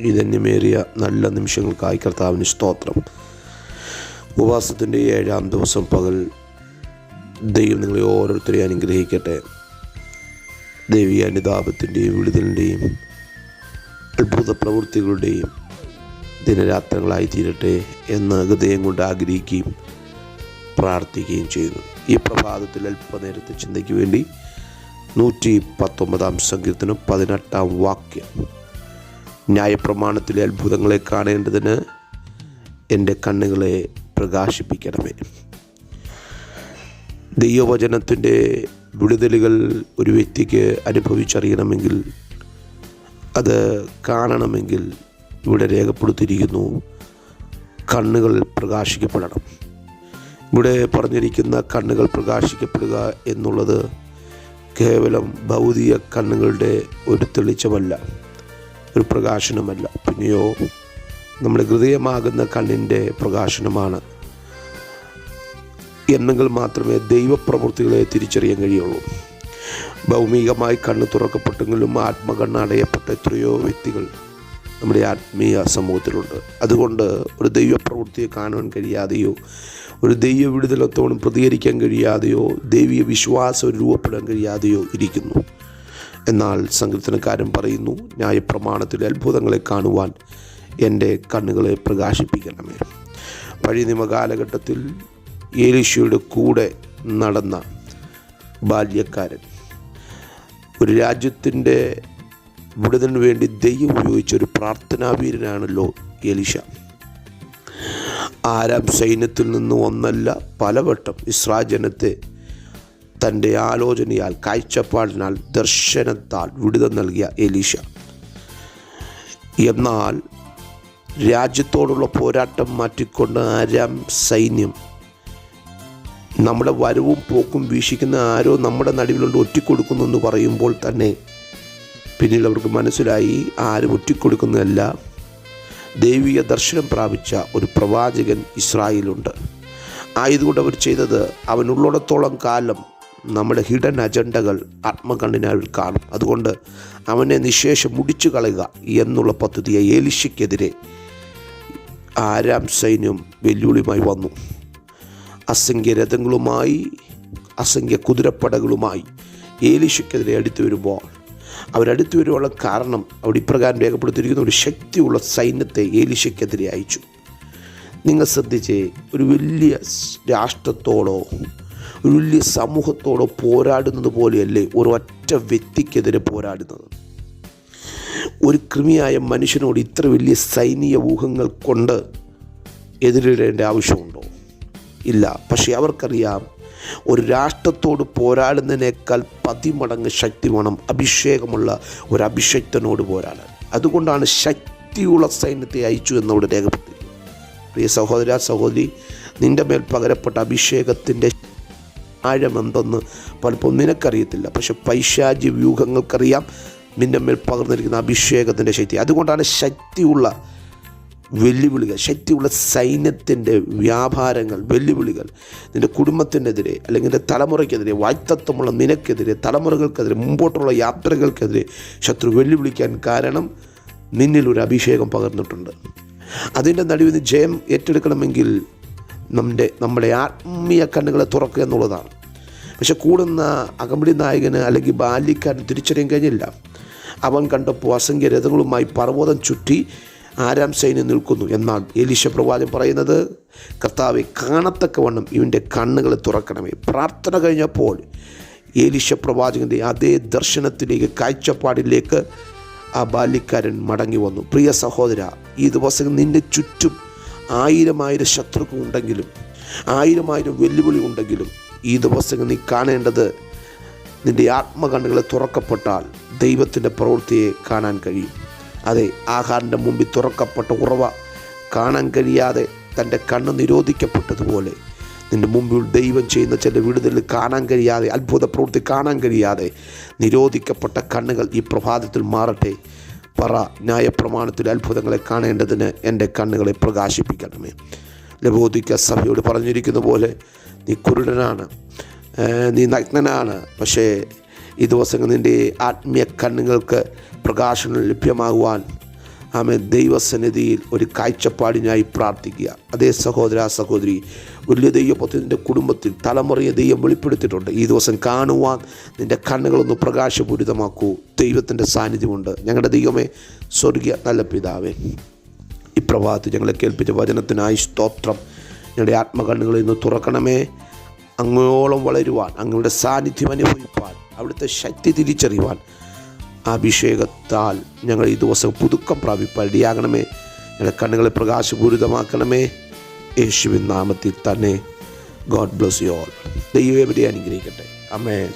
ഈ ധന്യമേറിയ നല്ല നിമിഷങ്ങൾക്കായി കർത്താവിന് സ്തോത്രം. ഉപവാസത്തിന്റെ ഏഴാം ദിവസം പകൽ ദൈവം നിങ്ങളെ ഓരോരുത്തരെയും അനുഗ്രഹിക്കട്ടെ. ദൈവീ അനുതാപത്തിന്റെയും വിടുതലിന്റെയും അത്ഭുത പ്രവൃത്തികളുടെയും ദിനരാത്രങ്ങളായി തീരട്ടെ എന്ന് ഹൃദയം കൊണ്ട് ആഗ്രഹിക്കുകയും പ്രാർത്ഥിക്കുകയും ചെയ്യുന്നു. ഈ പ്രഭാതത്തിൽ അല്പനേരത്തെ ചിന്തയ്ക്ക് വേണ്ടി നൂറ്റി പത്തൊമ്പതാം സങ്കീർത്തനം പതിനെട്ടാം വാക്യം. ന്യായപ്രമാണത്തിലെ അത്ഭുതങ്ങളെ കാണേണ്ടതിന് എന്റെ കണ്ണുകളെ പ്രകാശിപ്പിക്കണമേ. ദൈവവചനത്തിന്റെ വിടുതലുകൾ ഒരു വ്യക്തിക്ക് അനുഭവിച്ചറിയണമെങ്കിൽ അത് കാണണമെങ്കിൽ ഇവിടെ രേഖപ്പെടുത്തിയിരിക്കുന്നു കണ്ണുകൾ പ്രകാശിക്കപ്പെടണം. ഇവിടെ പറഞ്ഞിരിക്കുന്ന കണ്ണുകൾ പ്രകാശിക്കപ്പെടുക എന്നുള്ളത് കേവലം ഭൗതിക കണ്ണുകളുടെ ഒരു തെളിച്ചമല്ല. ഒരു പ്രകാശനമല്ല. പിന്നെയോ നമ്മുടെ ഹൃദയമാകുന്ന കണ്ണിന്റെ പ്രകാശനമാണ്. എന്നെങ്കിൽ മാത്രമേ ദൈവപ്രവൃത്തികളെ തിരിച്ചറിയാൻ കഴിയുള്ളൂ. ഭൗമികമായി കണ്ണ് തുറക്കപ്പെട്ടെങ്കിലും ആത്മകണ്ണ് അടയപ്പെട്ട എത്രയോ വ്യക്തികൾ നമ്മുടെ ആത്മീയ സമൂഹത്തിലുണ്ട്. അതുകൊണ്ട് ഒരു ദൈവപ്രവൃത്തിയെ കാണുവാൻ കഴിയാതെയോ ഒരു ദൈവ വിടുതലത്തോടും പ്രതികരിക്കാൻ കഴിയാതെയോ ദൈവീയ വിശ്വാസം രൂപപ്പെടാൻ കഴിയാതെയോ ഇരിക്കുന്നു. എന്നാൽ സങ്കീർത്തനക്കാരൻ പറയുന്നു ന്യായപ്രമാണത്തിലെ അത്ഭുതങ്ങളെ കാണുവാൻ എന്റെ കണ്ണുകളെ പ്രകാശിപ്പിക്കണമേ. പഴയ നിയമ കാലഘട്ടത്തിൽ ഏലീശയുടെ കൂടെ നടന്ന ബാല്യക്കാരൻ ഒരു രാജ്യത്തിന്റെ വിടുതലിന് വേണ്ടി ദൈവം ഉപയോഗിച്ച ഒരു പ്രാർത്ഥനാവീരനാണല്ലോ എലിഷ ആരാം സൈന്യത്തിൽ നിന്ന് ഒന്നല്ല പലവട്ടം ഇസ്രാ ജനത്തെ തന്റെ ആലോചനയാൽ കാഴ്ചപ്പാടിനാൽ ദർശനത്താൽ വിടുതൽ നൽകിയ എലീഷ എന്നാൽ രാജ്യത്തോടുള്ള പോരാട്ടം മാറ്റിക്കൊണ്ട് ആരാം സൈന്യം? നമ്മുടെ വരവും പോക്കും വീക്ഷിക്കുന്ന ആരോ നമ്മുടെ നടുവിലുണ്ട് ഒറ്റിക്കൊടുക്കുന്നു എന്ന് പറയുമ്പോൾ തന്നെ പിന്നീട് അവർക്ക് മനസ്സിലായി ആരും ഒറ്റിക്കൊടുക്കുന്നതല്ല. ദൈവിക ദർശനം പ്രാപിച്ച ഒരു പ്രവാചകൻ ഇസ്രായേലുണ്ട്. ആയതുകൊണ്ട് അവർ ചെയ്തത് അവനുള്ളിടത്തോളം കാലം നമ്മുടെ ഹിഡൻ അജണ്ടകൾ ആത്മകണ്ണിനാൽ കാണും. അതുകൊണ്ട് അവനെ നിശേഷം മുടിച്ചു കളയുക എന്നുള്ള പദ്ധതിയെ ഏലിശയ്ക്കെതിരെ ആരാം സൈന്യം വെല്ലുവിളിയുമായി വന്നു. അസംഖ്യ രഥങ്ങളുമായി അസംഖ്യ കുതിരപ്പടകളുമായി ഏലിശയ്ക്കെതിരെ അടുത്തു വരുമ്പോൾ അവരടുത്തു വരുവാനുള്ള കാരണം അവിടെ ഇപ്രകാരം രേഖപ്പെടുത്തിയിരിക്കുന്ന ഒരു ശക്തിയുള്ള സൈന്യത്തെ ഏലിശയ്ക്കെതിരെ അയച്ചു. നിങ്ങൾ ശ്രദ്ധിച്ചേ ഒരു വലിയ രാഷ്ട്രത്തോടോ ഒരു വലിയ സമൂഹത്തോട് പോരാടുന്നത് പോലെയല്ലേ ഒരു ഒറ്റ വ്യക്തിക്കെതിരെ പോരാടുന്നത്? ഒരു കൃമിയായ മനുഷ്യനോട് ഇത്ര വലിയ സൈനിക ഊഹങ്ങൾ കൊണ്ട് എതിരിടേണ്ട ആവശ്യമുണ്ടോ? ഇല്ല. പക്ഷേ അവർക്കറിയാം ഒരു രാഷ്ട്രത്തോട് പോരാടുന്നതിനേക്കാൾ പതിമടങ്ങ് ശക്തി വേണം അഭിഷേകമുള്ള ഒരു അഭിഷക്തനോട് പോരാടാൻ. അതുകൊണ്ടാണ് ശക്തിയുള്ള സൈന്യത്തെ അയച്ചു എന്നവിടെ രേഖപ്പെടുത്തി പ്രിയ സഹോദര സഹോദരി നിന്റെ മേൽ പകരപ്പെട്ട അഭിഷേകത്തിന്റെ ആഴമെന്തെന്ന് പലപ്പോൾ നിനക്കറിയത്തില്ല. പക്ഷെ പൈശാചി വ്യൂഹങ്ങൾക്കറിയാം മേൽ പകർന്നിരിക്കുന്ന അഭിഷേകത്തിന്റെ ശക്തി. അതുകൊണ്ടാണ് ശക്തിയുള്ള വെല്ലുവിളികൾ ശക്തിയുള്ള സൈന്യത്തിന്റെ വ്യാപാരങ്ങൾ വെല്ലുവിളികൾ നിന്റെ കുടുംബത്തിനെതിരെ അല്ലെങ്കിൽ നിന്റെ തലമുറയ്ക്കെതിരെ വായ്ത്തത്വമുള്ള നിനക്കെതിരെ തലമുറകൾക്കെതിരെ മുമ്പോട്ടുള്ള യാത്രകൾക്കെതിരെ ശത്രു വെല്ലുവിളിക്കാൻ കാരണം നിന്നിൽ ഒരു അഭിഷേകം പകർന്നിട്ടുണ്ട്. അതിന്റെ നടുവിന് ജയം ഏറ്റെടുക്കണമെങ്കിൽ നമ്മുടെ നമ്മുടെ ആത്മീയ കണ്ണുകളെ തുറക്കുക എന്നുള്ളതാണ്. പക്ഷെ കൂടുന്ന അകമ്പടി നായകന് അല്ലെങ്കിൽ ബാല്യക്കാരൻ തിരിച്ചറിയാൻ കഴിഞ്ഞില്ല. അവൻ കണ്ടപ്പോൾ അസംഖ്യ രഥങ്ങളുമായി പർവതം ചുറ്റി ആരാം സൈന്യം നിൽക്കുന്നു എന്നാൽ എലീശ പ്രവാചകൻ പറയുന്നത് കർത്താവെ കാണത്തക്കവണ്ണം ഇവന്റെ കണ്ണുകൾ തുറക്കണമേ. പ്രാർത്ഥന കഴിഞ്ഞപ്പോൾ ഏലീശ പ്രവാചകന്റെ അതേ ദർശനത്തിലേക്ക് കാഴ്ചപ്പാടിലേക്ക് ആ ബാല്യക്കാരൻ മടങ്ങി വന്നു. പ്രിയ സഹോദര ഈ ദിവസം നിന്റെ ചുറ്റും ആയിരം ആയിരം ശത്രുക്കൾ ഉണ്ടെങ്കിലും ആയിരം ആയിരം വെല്ലുവിളി ഉണ്ടെങ്കിലും ഈ ദിവസങ്ങൾ നീ കാണേണ്ടത് നിന്റെ ആത്മകണ്ണുകളെ തുറക്കപ്പെട്ടാൽ ദൈവത്തിന്റെ പ്രവൃത്തിയെ കാണാൻ കഴിയും. അതെ ആഹാറിന്റെ മുമ്പിൽ തുറക്കപ്പെട്ട ഉറവ കാണാൻ കഴിയാതെ തന്റെ കണ്ണ് നിരോധിക്കപ്പെട്ടതുപോലെ നിന്റെ മുമ്പിൽ ദൈവം ചെയ്യുന്ന ചില വിടുതലിൽ കാണാൻ കഴിയാതെ അത്ഭുത പ്രവൃത്തി കാണാൻ കഴിയാതെ നിരോധിക്കപ്പെട്ട കണ്ണുകൾ ഈ പ്രഭാതത്തിൽ മാറട്ടെ. പറ ന്യായപ്രമാണത്തിൽ അത്ഭുതങ്ങളെ കാണേണ്ടതിന് എന്റെ കണ്ണുകളെ പ്രകാശിപ്പിക്കണമേ. ലബോധിക്ക സഭയോട് പറഞ്ഞിരിക്കുന്ന പോലെ നീ കുരുടനാണ് നീ നഗ്നനാണ് പക്ഷേ ഈ ദിവസങ്ങൾ നിന്റെ ആത്മീയ കണ്ണുകൾക്ക് പ്രകാശനം ലഭ്യമാകുവാൻ ആമേ ദൈവസന്നിധിയിൽ ഒരു കാഴ്ചപ്പാടിനായി പ്രാർത്ഥിക്കുക. അതേ സഹോദര സഹോദരി വലിയ ദൈവപത്തിന്റെ കുടുംബത്തിൽ തലമുറയെ ദൈവം വെളിപ്പെടുത്തിയിട്ടുണ്ട്. ഈ ദിവസം കാണുവാൻ നിന്റെ കണ്ണുകളൊന്ന് പ്രകാശപൂരിതമാക്കൂ. ദൈവത്തിന്റെ സാന്നിധ്യമുണ്ട്. ഞങ്ങളുടെ ദൈവമേ സ്വർഗീയ നല്ല പിതാവേ ഈ ഇപ്രഭാതത്തിൽ ഞങ്ങളെ കേൾപ്പിച്ച വചനത്തിനായി സ്തോത്രം. ഞങ്ങളുടെ ആത്മകണ്ണുകളിൽ നിന്ന് തുറക്കണമേ. അങ്ങോളം വളരുവാൻ അങ്ങയുടെ സാന്നിധ്യം അനുഭവിപ്പാൻ അവിടുത്തെ ശക്തി തിരിച്ചറിയുവാൻ അഭിഷേകത്താൽ ഞങ്ങൾ ഈ ദിവസം പുതുക്കം പ്രാപിപ്പാൻ ഞങ്ങളുടെ കണ്ണുകളെ പ്രകാശപൂരിതമാക്കണമേ. യേശുവിൻ നാമത്തിൽ തന്നെ. ഗോഡ് ബ്ലസ് യു ഓൾ ദൈവം എവിടെ അനുഗ്രഹിക്കട്ടെ. അമേൻ